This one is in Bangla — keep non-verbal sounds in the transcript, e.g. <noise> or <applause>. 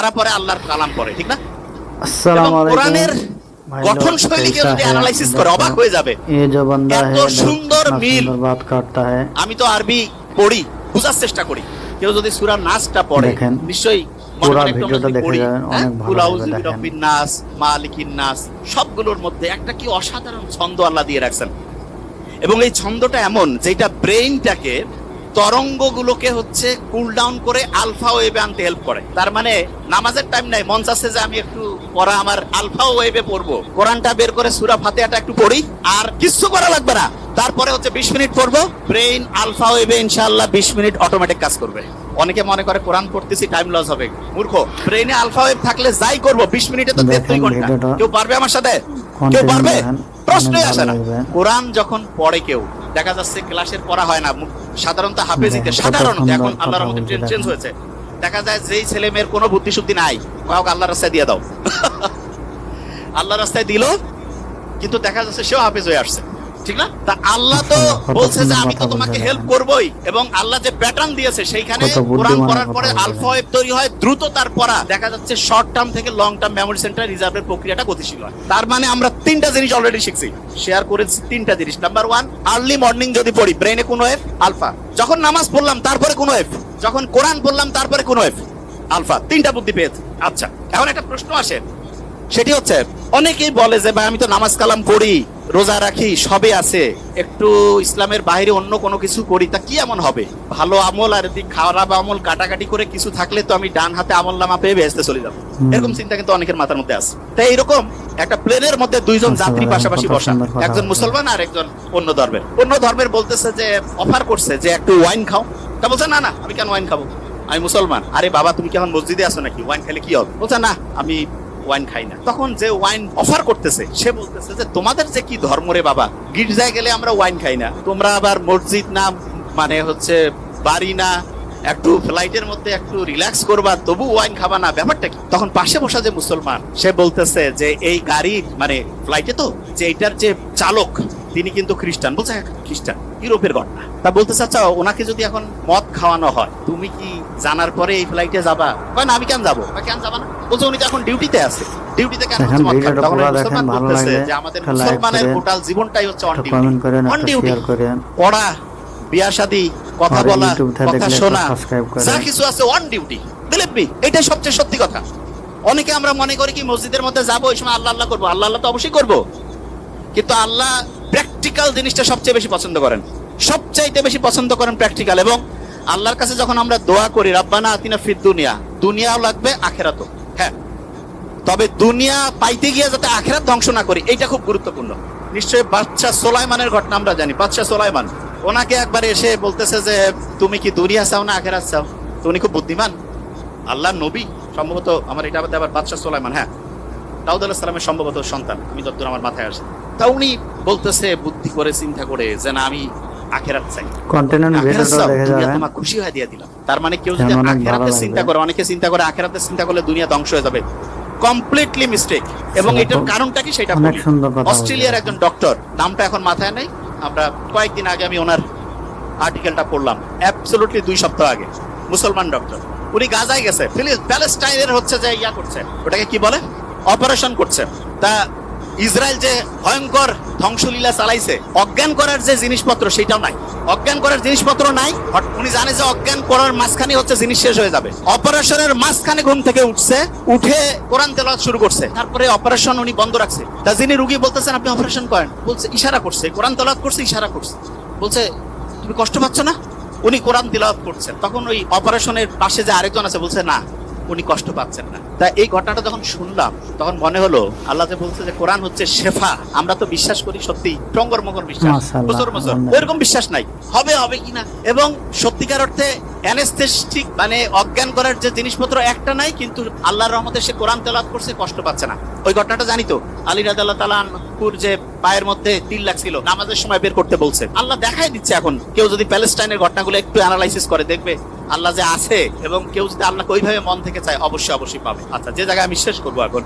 তারা পরে আল্লাহর কালাম পড়ে ঠিক না? কোরআনের গঠন শৈলীকে যদি অ্যানালাইসিস করে অবাক হয়ে যাবে। এ যে বান্দা হ্যায় এত সুন্দর মিল। হ্যাঁ। আমি তো আরবি পড়ি বুঝার চেষ্টা করি। কেউ যদি সূরা নাসটা পড়ে নিশ্চয়ই পুরো ভিডিওটা দেখে যাবেন হ্যাঁ? অনেক ভালো হবে কুলাউজি রব্বিন নাস মালিকিন নাস সবগুলোর মধ্যে একটা কি অসাধারণ ছন্দ আল্লাহ দিয়ে রাখছেন। এবং এই ছন্দটা এমন যেটা ব্রেইনটাকে তরঙ্গগুলোকে হচ্ছে কুল ডাউন করে আলফা ওয়েভে আনতে হেল্প করে। তার মানে নামাজের টাইম নাই মন চাচ্ছে যে আমি একটু পড়া আমার আলফা ওয়েভে পড়ব। কোরআনটা বের করে সুরা ফাতিহাটা একটু পড়ি আর কিচ্ছু করা লাগবে না। তারপরে হচ্ছে বিশ মিনিট পড়ব ব্রেইন আলফা ওয়েভে ইনশাআল্লাহ বিশ মিনিট অটোমেটিক কাজ করবে। অনেকে মনে করে কোরআন পড়তেছি টাইম লস হবে। মূর্খ ব্রেইনে আলফা ওয়েভ থাকলে যাই করব বিশ মিনিটে তো দেড় দুই ঘণ্টা। কেউ পারবে আমার সাথে? কেউ পারবে? প্রশ্নই আসে না। কোরআন যখন পড়ে কেউ দেখা যাচ্ছে ক্লাসের পড়া হয় না। সাধারণত হাফেজিতে দেখেন, সাধারণত এখন আল্লাহর বলছে চেঞ্জ হয়েছে। দেখা যায় যেই ছেলে মেয়ের কোনো বুদ্ধি শুদ্ধি নাই কাউকে আল্লাহর রাস্তায় দিয়ে দাও। <laughs> আল্লাহর রাস্তায় দিল কিন্তু দেখা যাচ্ছে সেও হাফেজ হয়ে আসছে। ঠিক না? তা আল্লাহ তো বলছে যে আমি তো তোমাকে হেল্প করবই এবং আল্লাহ যে প্যাটার্ন দিয়েছে সেইখানে কোরআন পড়ার পরে। তৈরি হয় দ্রুত তার পড়া। দেখা যাচ্ছে শর্ট টার্ম থেকে লং টার্ম মেমোরি সেন্টার রিজার্ভের প্রক্রিয়াটা গতিশীল হয়। তার মানে আমরা তিনটা জিনিস অলরেডি শিখছি। শেয়ার করেছি তিনটা জিনিস। নাম্বার ওয়ান আর্লি মর্নিং যদি পড়ি ব্রেনে কোন ওয়েভ আলফা যখন নামাজ পড়লাম তারপরে কোন ওয়েভ যখন কোরআন পড়লাম তারপরে কোন ওয়েভ আলফা তিনটা বুদ্ধি পেয়েছি। আচ্ছা এখন একটা প্রশ্ন আসে। সেটি হচ্ছে অনেকেই বলে যে ভাই আমি তো নামাজ কালাম পড়ি। রোজা রাখি সবে আছে। একটু ইসলামের বাইরে অন্য কোনো কিছু করি তা কি এমন হবে? ভালো আমল আর এদিক খারাপ আমল কাটাকাটি করে কিছু থাকলে তো আমি ডান হাতে আমল নামা পেয়ে বেহেস্তে চলে যাব। এরকম চিন্তা কিন্তু অনেকের মাথার মধ্যে আছে। তাই এরকম একটা প্লেনের মধ্যে দুইজন আচ্ছা, যাত্রী পাশাপাশি বসা। একজন মুসলমান আর একজন অন্য ধর্মের। অন্য ধর্মের বলতেছে যে অফার করছে যে একটু ওয়াইন খাও। তা বলছে না না আমি কেন ওয়াইন খাব? আমি মুসলমান। আরে বাবা তুমি কি এখন মসজিদে আছো নাকি? ওয়াইন খেলে কি হবে? বলছে না আমি ওয়াইন খাই না। তখন যে ওয়াইন অফার করতেছে, সে বলতেছে যে, তোমাদের যে কি ধর্ম রে বাবা? গির্জায় গেলে আমরা ওয়াইন খাই না। তোমরা আবার মসজিদ না মানে হচ্ছে বাড়ি না, একটু ফ্লাইটের মধ্যে একটু রিল্যাক্স করবা, তবু ওয়াইন খাবা না। ব্যাপারটা কি? তখন পাশে বসা যে মুসলমান, সে বলতেছে যে, এই গাড়ি মানে ফ্লাইটে তো, যে এটার যে চালক তিনি কিন্তু খ্রিস্টান। বলছে হ্যাঁ, খ্রিস্টান। ইউরোপের ঘটনা তা বলতেছে আচ্ছা ওনাকে যদি এখন মদ খাওয়ানো হয় তুমি কি জানার পরে এই ফ্লাইটে যাবা? কয় না আমি কেন যাব? কেন যাবা না? বলছে উনি তো এখন ডিউটিতে আছে। ডিউটিতে কেন মদ? তখন মুসলমান বলতেছে যে আমাদের মুসলমানের টোটাল জীবনটাই হচ্ছে অন ডিউটি অন ডিউটি পড়া বিয়া শাদী কথা বলা কথা শোনা। যা কিছু আছে অন ডিউটি বিলিভ মি এটাই সবচেয়ে সত্যি কথা। অনেকে আমরা মনে করি কি মসজিদের মধ্যে যাব ওই সময় আল্লাহ আল্লাহ করব। আল্লাহ আল্লাহ তো অবশ্যই করব। কিন্তু আল্লাহ প্র্যাকটিক্যাল জিনিসটা সবচেয়ে বেশি পছন্দ করেন। সবচাইতে বেশি পছন্দ করেন প্র্যাকটিক্যাল এবং আল্লাহর কাছে যখন আমরা দোয়া করি, রাব্বানা আতিনা ফিদ দুনিয়া দুনিয়াও লাগবে, আখেরাতও। হ্যাঁ। তবে দুনিয়া পাইতে গিয়ে যাতে আখেরাত ধ্বংস না করি, এইটা খুব গুরুত্বপূর্ণ। নিশ্চয়ই বাচ্চা সোলাইমানের ঘটনা আমরা জানি বাচ্চা সোলাইমান। ওনাকে একবার এসে বলতেছে যে, তুমি কি দুনিয়া চাও না আখেরাত চাও? তো উনি খুব বুদ্ধিমান। আল্লাহ নবী, সম্ভবত আমার এটা আবার বাদশাহ সোলাইমান হ্যাঁ। দাউদ আলাহ সালামের সম্ভবত সন্তান, আমি যতদূর আমার মাথায় আসে। তা উনি বলতেছে বুদ্ধি করে চিন্তা করে যে না আমি আখেরাত চাই। আখেরাত ভিডিওটা চাও, দেখে যাবেন তোমার খুশি হয়ে দিয়ে দিলাম। তার মানে কেউ যদি ভালো আখেরাতের চিন্তা করে অনেকে চিন্তা করে আখেরাতের চিন্তা করলে দুনিয়া ধ্বংস হয়ে যাবে। কমপ্লিটলি মিস্টেক এবং এটার কারণটা কি সেটা অনেক সুন্দর অস্ট্রেলিয়ার একজন ডক্টর নামটা এখন মাথায় নেই। আমরা কয়েকদিন আগে আমি ওনার আর্টিকেলটা পড়লাম অ্যাবসলুটলি দুই সপ্তাহ আগে। মুসলমান ডক্টর উনি গাজায় গেছে প্যালেস্টাইনের হচ্ছে যে ইয়া করছে ওটাকে কি বলে? অপারেশন করছে। তা ইসরায়েল যে ভয়ঙ্কর ধ্বংসলীলা চালাইছে, অজ্ঞান করার যে জিনিসপত্র সেটাও নাই। অজ্ঞান করার জিনিসপত্র নাই উনি জানে যে অজ্ঞান করার মাঝখানে হচ্ছে জিনিস শেষ হয়ে যাবে। অপারেশনের মাঝখানে ঘুম থেকে উঠছে, উঠে কোরআন তেলাওয়াত শুরু করছে। তারপরে অপারেশন উনি বন্ধ রাখছে। তা যিনি রুগী বলতেছেন, আপনি অপারেশন করেন। বলছে, ইশারা করছে। কোরআন তেলাওয়াত করছে, ইশারা করছে। বলছে, তুমি কষ্ট পাচ্ছ না? উনি কোরআন তিলাওয়াত করছেন। তখন ওই অপারেশনের পাশে যে আরেকজন আছে, বলছে, না। উনি কষ্ট পাচ্ছেন না। তা এই ঘটনাটা যখন শুনলাম তখন মনে হলো আল্লাহ যে বলছে যে কোরআন হচ্ছে শেফা আমরা তো বিশ্বাস করি সত্যি টঙ্গর মগর বিশ্বাস। বছর বছর। এরকম বিশ্বাস নাই। হবে হবে কিনা এবং সত্যিকার অর্থে অ্যানেস্থেটিক মানে অজ্ঞান করার যে জিনিসপত্র একটা নাই কিন্তু আল্লাহর রহমতে সে কোরআন তেলাওয়াত করছে কষ্ট পাচ্ছে না। ওই ঘটনাটা জানি তো? আলী রাদিয়াল্লাহু তাআলা আনহুর যে পায়ের মধ্যে তিল লাগছিল নামাজের সময় বের করতে বলছে। আল্লাহ দেখাই দিচ্ছে এখন কেউ যদি প্যালেস্টাইনের ঘটনাগুলো একটু অ্যানালাইসিস করে দেখবে। আল্লাহ যে আছে এবং কেউ যদি আল্লাহকে ওইভাবে মন থেকে চায়, অবশ্যই অবশ্যই পাবে। আচ্ছা যে জায়গায় আমি শেষ করব এখন